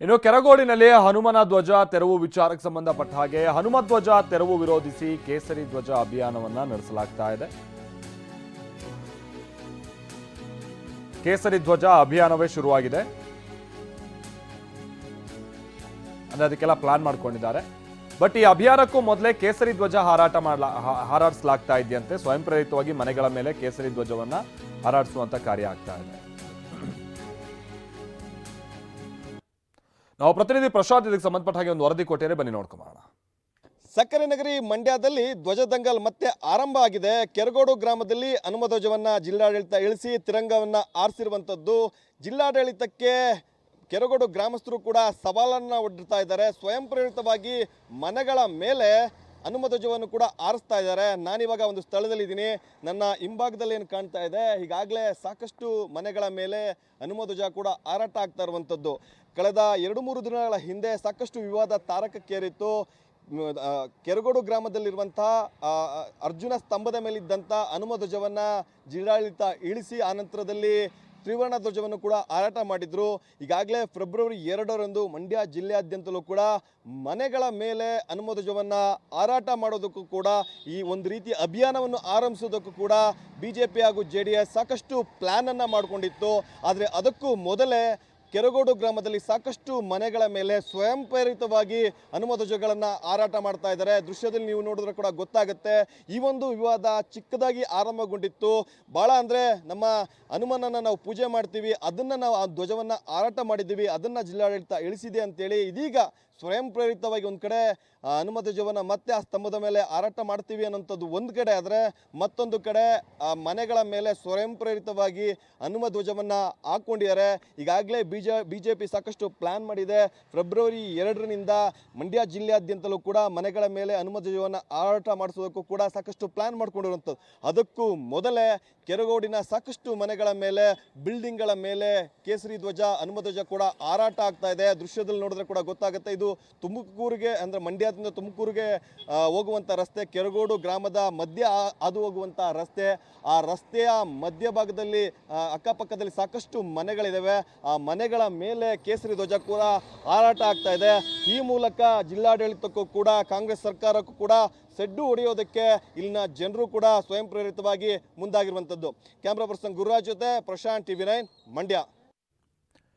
ಇನ್ನು ಕೆರಗೋಡಿನಲ್ಲಿ ಹನುಮನ ಧ್ವಜ ತೆರವು ವಿಚಾರಕ್ಕೆ ಸಂಬಂಧಪಟ್ಟ ಹಾಗೆ ಹನುಮ ಧ್ವಜ ತೆರವು ವಿರೋಧಿಸಿ ಕೇಸರಿ ಧ್ವಜ ಅಭಿಯಾನವನ್ನ ನಡೆಸಲಾಗ್ತಾ ಇದೆ. ಕೇಸರಿ ಧ್ವಜ ಅಭಿಯಾನವೇ ಶುರುವಾಗಿದೆ. ಅಂದ್ರೆ ಅದಕ್ಕೆಲ್ಲ ಪ್ಲಾನ್ ಮಾಡ್ಕೊಂಡಿದ್ದಾರೆ. ಬಟ್ ಈ ಅಭಿಯಾನಕ್ಕೂ ಮೊದಲೇ ಕೇಸರಿ ಧ್ವಜ ಹಾರಾಟ ಮಾಡ್ಲಾ ಹಾರಾಡಿಸಲಾಗ್ತಾ ಇದೆಯಂತೆ. ಸ್ವಯಂ ಪ್ರೇರಿತವಾಗಿ ಮನೆಗಳ ಮೇಲೆ ಕೇಸರಿ ಧ್ವಜವನ್ನ ಹಾರಾಡಿಸುವಂತ ಕಾರ್ಯ ಆಗ್ತಾ ಇದೆ. ನಾವು ಪ್ರತಿನಿಧಿ ಪ್ರಶಾಂತ್ ಇದಕ್ಕೆ ಸಂಬಂಧಪಟ್ಟ ಹಾಗೆ ಒಂದು ವರದಿ ಕೊಟ್ಟಿದ್ದಾರೆ ಬನ್ನಿ ನೋಡ್ಕೊಂಬೋಣ ಸಕ್ಕರೆ ನಗರಿ ಮಂಡ್ಯದಲ್ಲಿ ಧ್ವಜದಂಗಲ್ ಮತ್ತೆ ಆರಂಭ ಆಗಿದೆ. ಕೆರಗೋಡು ಗ್ರಾಮದಲ್ಲಿ ಹನುಮ ಧ್ವಜವನ್ನ ಜಿಲ್ಲಾಡಳಿತ ಇಳಿಸಿ ತಿರಂಗವನ್ನು ಆರಿಸಿರುವಂಥದ್ದು ಜಿಲ್ಲಾಡಳಿತಕ್ಕೆ ಕೆರಗೋಡು ಗ್ರಾಮಸ್ಥರು ಕೂಡ ಸವಾಲನ್ನು ಒಡ್ಡಿರ್ತಾ ಇದ್ದಾರೆ. ಸ್ವಯಂ ಪ್ರೇರಿತವಾಗಿ ಮನೆಗಳ ಮೇಲೆ ಹನುಮ ಧ್ವಜವನ್ನು ಕೂಡ ಆರಿಸ್ತಾ ಇದ್ದಾರೆ. ನಾನಿವಾಗ ಒಂದು ಸ್ಥಳದಲ್ಲಿದ್ದೀನಿ. ನನ್ನ ಹಿಂಭಾಗದಲ್ಲಿ ಏನು ಕಾಣ್ತಾ ಇದೆ? ಈಗಾಗಲೇ ಸಾಕಷ್ಟು ಮನೆಗಳ ಮೇಲೆ ಹನುಮ ಧ್ವಜ ಕೂಡ ಹಾರಾಟ ಆಗ್ತಾ ಇರುವಂಥದ್ದು. ಕಳೆದ ಎರಡು ಮೂರು ದಿನಗಳ ಹಿಂದೆ ಸಾಕಷ್ಟು ವಿವಾದ ತಾರಕಕ್ಕೇರಿತ್ತು. ಕೆರಗೋಡು ಗ್ರಾಮದಲ್ಲಿರುವಂಥ ಅರ್ಜುನ ಸ್ತಂಭದ ಮೇಲಿದ್ದಂಥ ಹನುಮ ಧ್ವಜವನ್ನು ಜಿಲ್ಲಾಡಳಿತ ಇಳಿಸಿ ಆನಂತರದಲ್ಲಿ ತ್ರಿವರ್ಣ ಧ್ವಜವನ್ನು ಕೂಡ ಹಾರಾಟ ಮಾಡಿದ್ರು. ಈಗಾಗಲೇ ಫೆಬ್ರವರಿ ಎರಡರಂದು ಮಂಡ್ಯ ಜಿಲ್ಲೆಯಾದ್ಯಂತಲೂ ಕೂಡ ಮನೆಗಳ ಮೇಲೆ ಹನುಮ ಧ್ವಜವನ್ನ ಹಾರಾಟ ಮಾಡೋದಕ್ಕೂ ಕೂಡ ಈ ಒಂದು ರೀತಿ ಅಭಿಯಾನವನ್ನು ಆರಂಭಿಸೋದಕ್ಕೂ ಕೂಡ ಬಿ ಜೆ ಪಿ ಹಾಗೂ ಜೆ ಡಿ ಎಸ್ ಸಾಕಷ್ಟು ಪ್ಲ್ಯಾನನ್ನು ಮಾಡಿಕೊಂಡಿತ್ತು. ಆದರೆ ಅದಕ್ಕೂ ಮೊದಲೇ ಕೆರಗೋಡು ಗ್ರಾಮದಲ್ಲಿ ಸಾಕಷ್ಟು ಮನೆಗಳ ಮೇಲೆ ಸ್ವಯಂ ಪ್ರೇರಿತವಾಗಿ ಧ್ವಜಗಳನ್ನು ಹಾರಾಟ ಮಾಡ್ತಾ ಇದ್ದಾರೆ. ದೃಶ್ಯದಲ್ಲಿ ನೀವು ನೋಡಿದ್ರೆ ಕೂಡ ಗೊತ್ತಾಗುತ್ತೆ. ಈ ಒಂದು ವಿವಾದ ಚಿಕ್ಕದಾಗಿ ಆರಂಭಗೊಂಡಿತ್ತು. ಭಾಳ ಅಂದರೆ ನಮ್ಮ ಹನುಮನನ್ನು ನಾವು ಪೂಜೆ ಮಾಡ್ತೀವಿ. ಅದನ್ನು ನಾವು ಆ ಧ್ವಜವನ್ನು ಹಾರಾಟ ಮಾಡಿದ್ದೀವಿ. ಅದನ್ನು ಜಿಲ್ಲಾಡಳಿತ ಇಳಿಸಿದೆ ಅಂತೇಳಿ ಇದೀಗ ಸ್ವಯಂ ಪ್ರೇರಿತವಾಗಿ ಒಂದು ಕಡೆ ಹನುಮ ಧ್ವಜವನ್ನು ಮತ್ತೆ ಆ ಸ್ತಂಭದ ಮೇಲೆ ಹಾರಾಟ ಮಾಡ್ತೀವಿ ಅನ್ನೋಂಥದ್ದು ಒಂದು ಕಡೆ ಆದರೆ ಮತ್ತೊಂದು ಕಡೆ, ಆ, ಮನೆಗಳ ಮೇಲೆ ಸ್ವಯಂ ಪ್ರೇರಿತವಾಗಿ ಹನುಮ ಧ್ವಜವನ್ನು ಹಾಕ್ಕೊಂಡಿದ್ದಾರೆ ಈಗಾಗಲೇ B J B J P ಸಾಕಷ್ಟು ಪ್ಲ್ಯಾನ್ ಮಾಡಿದೆ. ಫೆಬ್ರವರಿ ಎರಡರಿಂದ ಮಂಡ್ಯ ಜಿಲ್ಲೆಯಾದ್ಯಂತಲೂ ಕೂಡ ಮನೆಗಳ ಮೇಲೆ ಹನುಮ ಧ್ವಜವನ್ನು ಹಾರಾಟ ಮಾಡಿಸೋದಕ್ಕೂ ಕೂಡ ಸಾಕಷ್ಟು ಪ್ಲ್ಯಾನ್ ಮಾಡಿಕೊಂಡಿರುವಂಥದ್ದು. ಅದಕ್ಕೂ ಮೊದಲೇ ಕೆರಗೋಡಿನ ಸಾಕಷ್ಟು ಮನೆಗಳ ಮೇಲೆ, ಬಿಲ್ಡಿಂಗ್ಗಳ ಮೇಲೆ ಕೇಸರಿ ಧ್ವಜ ಹನುಮ ಧ್ವಜ ಕೂಡ ಹಾರಾಟ ಆಗ್ತಾ ಇದೆ. ದೃಶ್ಯದಲ್ಲಿ ನೋಡಿದ್ರೆ ಕೂಡ ಗೊತ್ತಾಗುತ್ತೆ. ಇದು ತುಮಕೂರಿಗೆ ಅಂದರೆ ಮಂಡ್ಯದಿಂದ ತುಮಕೂರಿಗೆ ಹೋಗುವಂಥ ರಸ್ತೆ. ಕೆರಗೋಡು ಗ್ರಾಮದ ಮಧ್ಯ ಅದು ಹೋಗುವಂಥ ರಸ್ತೆ. ಆ ರಸ್ತೆಯ ಮಧ್ಯಭಾಗದಲ್ಲಿ ಅಕ್ಕಪಕ್ಕದಲ್ಲಿ ಸಾಕಷ್ಟು ಮನೆಗಳಿದ್ದಾವೆ ಆ ಮನೆಗಳ ಮೇಲೆ ಕೇಸರಿ ಧ್ವಜ ಕೂಡ ಹಾರಾಟ ಆಗ್ತಾ ಇದೆ. ಈ ಮೂಲಕ ಜಿಲ್ಲಾಡಳಿತಕ್ಕೂ ಕೂಡ, ಕಾಂಗ್ರೆಸ್ ಸರ್ಕಾರಕ್ಕೂ ಕೂಡ ಸೆಡ್ಡು ಹೊಡೆಯೋದಕ್ಕೆ ಇಲ್ಲಿನ ಜನರು ಕೂಡ ಸ್ವಯಂ ಪ್ರೇರಿತವಾಗಿ ಮುಂದಾಗಿರುವಂಥದ್ದು. ಕ್ಯಾಮ್ರಾ ಪರ್ಸನ್ ಗುರುರಾಜ್ ಜೊತೆ ಪ್ರಶಾಂತ್ ಟಿವಿ ನೈನ್, ಮಂಡ್ಯ.